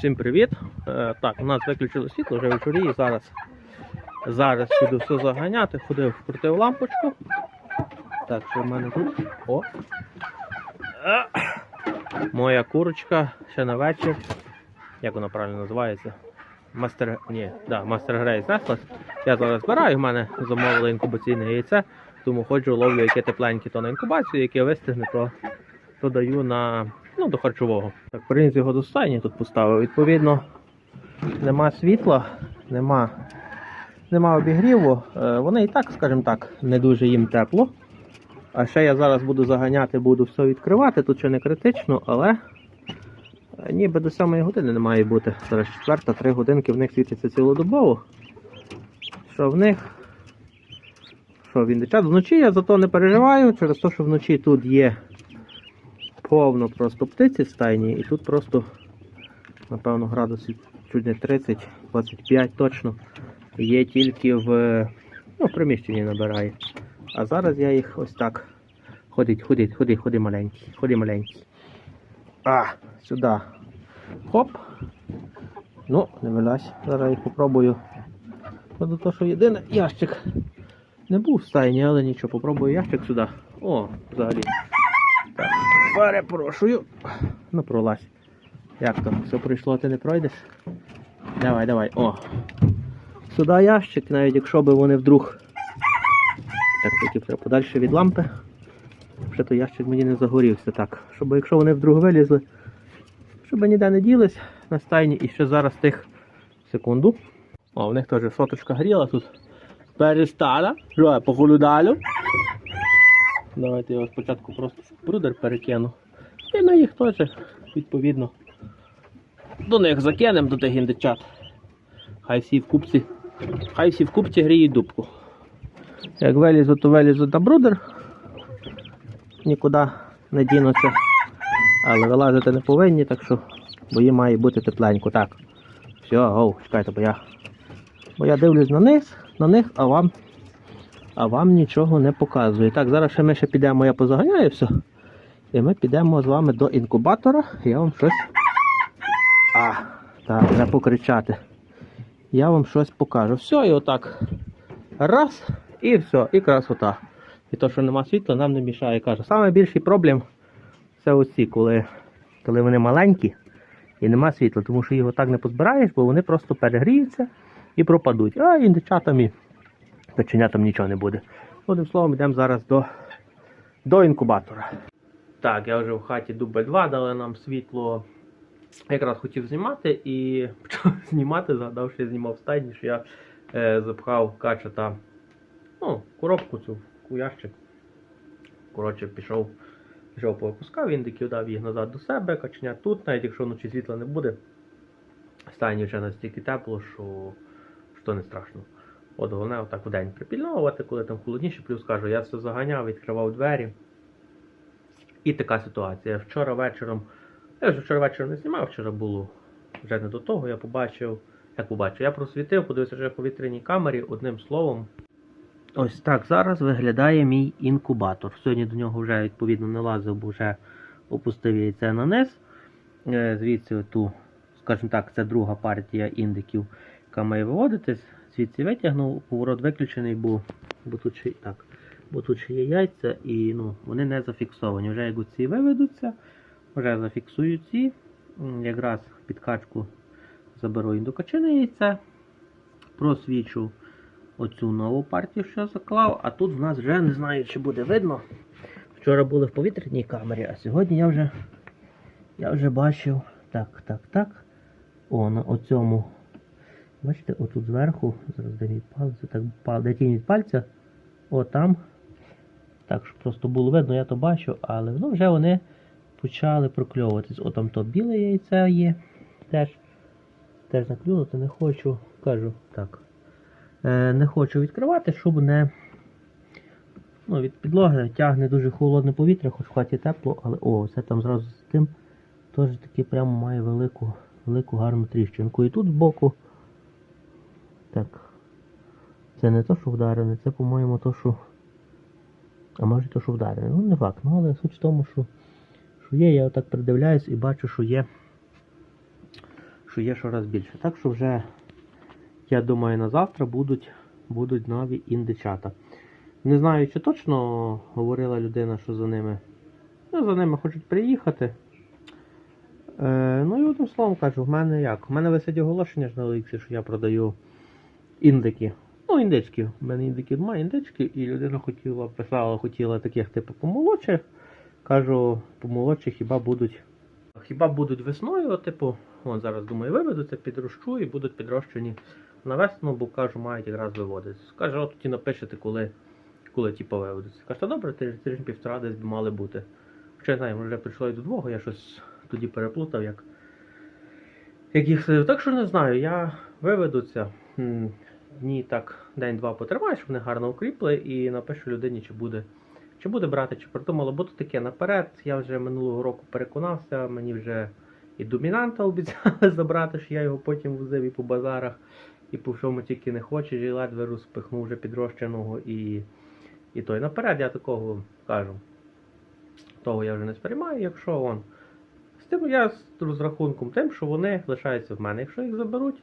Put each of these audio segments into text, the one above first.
Всім привіт! Е, так, у нас виключили світло вже вечорі і зараз. Зараз піду все заганяти, ходив, крутив лампочку. Так, що в мене тут? О! Е, Моя курочка ще на вечір. Як вона правильно називається? Мастер. Ні, да, мастер Грей знеслась. Я зараз збираю, в мене замовили інкубаційне яйце, тому ходжу, ловлю яке тепленьке то на інкубацію, яке вистигне, то, то даю на, ну, до харчового. Так, приніс його до стайні тут поставив. Відповідно, нема світла, нема, нема обігріву. Е, Вони і так, скажімо так, не дуже їм тепло. А ще я зараз буду заганяти, буду все відкривати. Тут ще не критично, але е, ніби до 7 години не має бути. Зараз четверта, 3 годинки в них світиться цілодобово. Що в них? Що він? Вночі я зато не переживаю, через те, що вночі тут є повно просто птиці в стайні, і тут просто, напевно, градусів чуть не 30-25 точно. Є тільки в, ну, в приміщенні набирає. А зараз я їх ось так. Ходить, ходить, ходи, ходи маленький, ходи маленький. А, сюди. Хоп. Ну, не вилазь. Зараз їх попробую. Ну, до того, що єдине ящик не був в стайні, але нічого, попробую ящик сюди. О, взагалі. Перепрошую. Ну, пролазь. Як там? Все пройшло, ти не пройдеш? Давай, давай. О. Сюди ящик, навіть якщо би вони вдруг. Так, тільки треба подальше від лампи. Ще то ящик мені не загорівся так. Щоб якщо вони вдруг вилізли, щоб ніде не ділись на стайні і ще зараз тих секунду. О, в них теж соточка гріла тут. Перестала. Що, похолодало. Давайте я спочатку просто в прудер перекину. І на їх теж, відповідно. До них закинемо до тих індичат. Хай всі в купці. Хай всі в купці гріють дубку. Як вилізу, то вилізу на брудер. Нікуди не дінуться. Але вилазити не повинні, так що бо їм має бути тепленько. Так. Все, гоу, чекайте, бо я. Бо я дивлюсь на них, на них, а вам. А вам нічого не показую. Так, зараз ще ми ще підемо, я позаганяю все. І ми підемо з вами до інкубатора. Я вам щось. А, так, треба покричати. Я вам щось покажу. Все, і отак. Раз, і все, і красота. І то, що нема світла, нам не мішає. Кажу, найбільший проблем це оці, коли, коли вони маленькі і нема світла, тому що його так не позбираєш, бо вони просто перегріються і пропадуть. А індичатам і печенятам нічого не буде. Одним словом, йдемо зараз до, до інкубатора. Так, я вже в хаті дубль 2, дали нам світло. Якраз хотів знімати і почав знімати, згадав, що я знімав стайні, що я е, запхав качата ну, коробку цю у ящик. Коротше, пішов, пішов повипускав індиків, дав їх назад до себе, каченя тут, навіть якщо вночі світла не буде. Стайні вже настільки тепло, що, що не страшно. От головне отак у день припільновувати, коли там холодніше, плюс кажу, я все заганяв, відкривав двері. І така ситуація. Вчора вечором, я вже вчора вечором не знімав, вчора було вже не до того, я побачив, як побачив, я просвітив, подивився вже в повітряній камері, одним словом. Ось так зараз виглядає мій інкубатор. Сьогодні до нього вже відповідно не лазив, бо вже опустив яйце на низ. Е, Звідси ту, скажімо так, це друга партія індиків, яка має виводитись. Звідси витягнув, поворот виключений, бо, бо, тут, ще, так, бо тут ще є яйця і ну, вони не зафіксовані. Вже як ці виведуться, вже зафіксую ці. Якраз підкачку заберу індукачине яйце, просвічу оцю нову партію, що заклав, а тут в нас вже не знаю, чи буде видно. Вчора були в повітряній камері, а сьогодні я вже я вже бачив. Так, так, так. О, на оцьому. Бачите, отут зверху, зараз де мій палець, так де тінь від пальця, о там. Так, щоб просто було видно, я то бачу, але ну, вже вони почали прокльовуватись. О, там то біле яйце є. Теж, теж наклюнути не хочу. Кажу так. Е, не хочу відкривати, щоб не. Ну, від підлоги тягне дуже холодне повітря, хоч хаті тепло, але о, це там зразу з тим теж таки прямо має велику, велику гарну тріщинку. І тут збоку. Так. Це не то, що вдарене, це, по-моєму, то, що. А може то, що вдарене. Ну, не факт. Ну, але суть в тому, що, що є, я отак придивляюсь і бачу, що є. що є щораз більше. Так що вже, я думаю, на завтра будуть, будуть нові індичата. Не знаю, чи точно говорила людина, що за ними. Ну, за ними хочуть приїхати. Е, ну і одним словом кажу, в мене як? У мене висить оголошення ж на Олексі, що я продаю індики. Ну, індички. У мене індиків немає індички, і людина хотіла, писала, хотіла таких типу помолодших. Кажу, помолодші хіба будуть. Хіба будуть весною, типу, вон зараз думаю, виведуться, підрощу і будуть підрощені на весну, бо кажу, мають якраз виводитися. Каже, от тоді напишете, коли, коли ті повиведуться. Каже, та добре, тиждень тиждень півтора десь би мали бути. Хоча я знаю, може прийшло і до двох, я щось тоді переплутав, як, як їх. Так що не знаю, я виведуться. Дні так, день-два потримаю, щоб вони гарно укріпли, і напишу людині, чи буде, чи буде брати, чи придумало. Бо то таке наперед. Я вже минулого року переконався, мені вже і домінанта обіцяли забрати, що я його потім возив і по базарах, і по всьому тільки не хоче, і ледве розпихнув вже підрощеного і, і той. Наперед я такого кажу. Того я вже не сприймаю, якщо он. З тим я з розрахунком тим, що вони лишаються в мене. Якщо їх заберуть,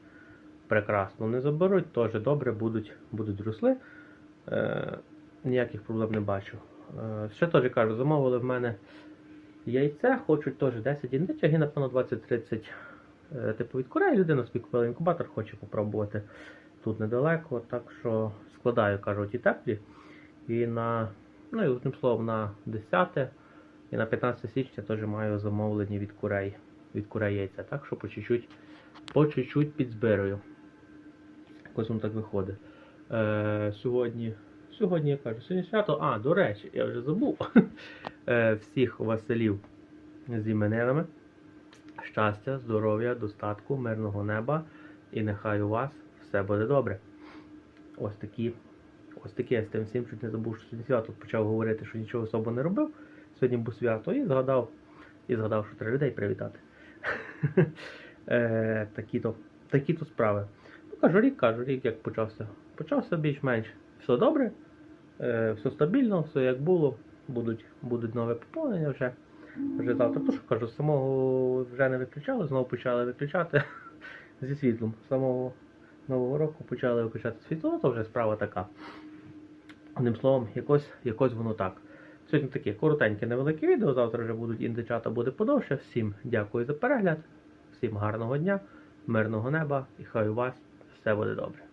прекрасно. Не заберуть, теж добре, будуть, будуть росли. Е, ніяких проблем не бачу. Е, ще теж кажу, замовили в мене яйце, хочуть теж 10 індичок і напевно 20-30 е, типу від Кореї. Людина собі купила інкубатор, хоче попробувати тут недалеко. Так що складаю, кажу, ті теплі. І на, ну і одним словом, на 10 і на 15 січня теж маю замовлені від курей. Від курей яйця. Так що по чуть-чуть, по чуть-чуть підзбираю. Якось воно так виходить. Е, сьогодні, сьогодні я кажу, сьогодні свято. А, до речі, я вже забув. Е, всіх Василів з іменинами. Щастя, здоров'я, достатку, мирного неба. І нехай у вас все буде добре. Ось такі. Ось таке я з тим всім чуть не забув, що сьогодні свято почав говорити, що нічого особо не робив. Сьогодні був свято і згадав, і згадав, що треба людей привітати. е, такі-то, такі-то справи. Ну, кажу, рік, кажу, рік як почався. Почався більш-менш все добре, е, все стабільно, все як було. Будуть, будуть нове поповнення вже. Вже завтра. То що кажу, самого вже не виключали, знову почали виключати зі світлом. Самого нового року почали виключати світло, ну, то вже справа така. Одним словом, якось, якось воно так. Сьогодні таке коротеньке невелике відео. Завтра вже будуть індичата, буде подовше. Всім дякую за перегляд, всім гарного дня, мирного неба і хай у вас все буде добре.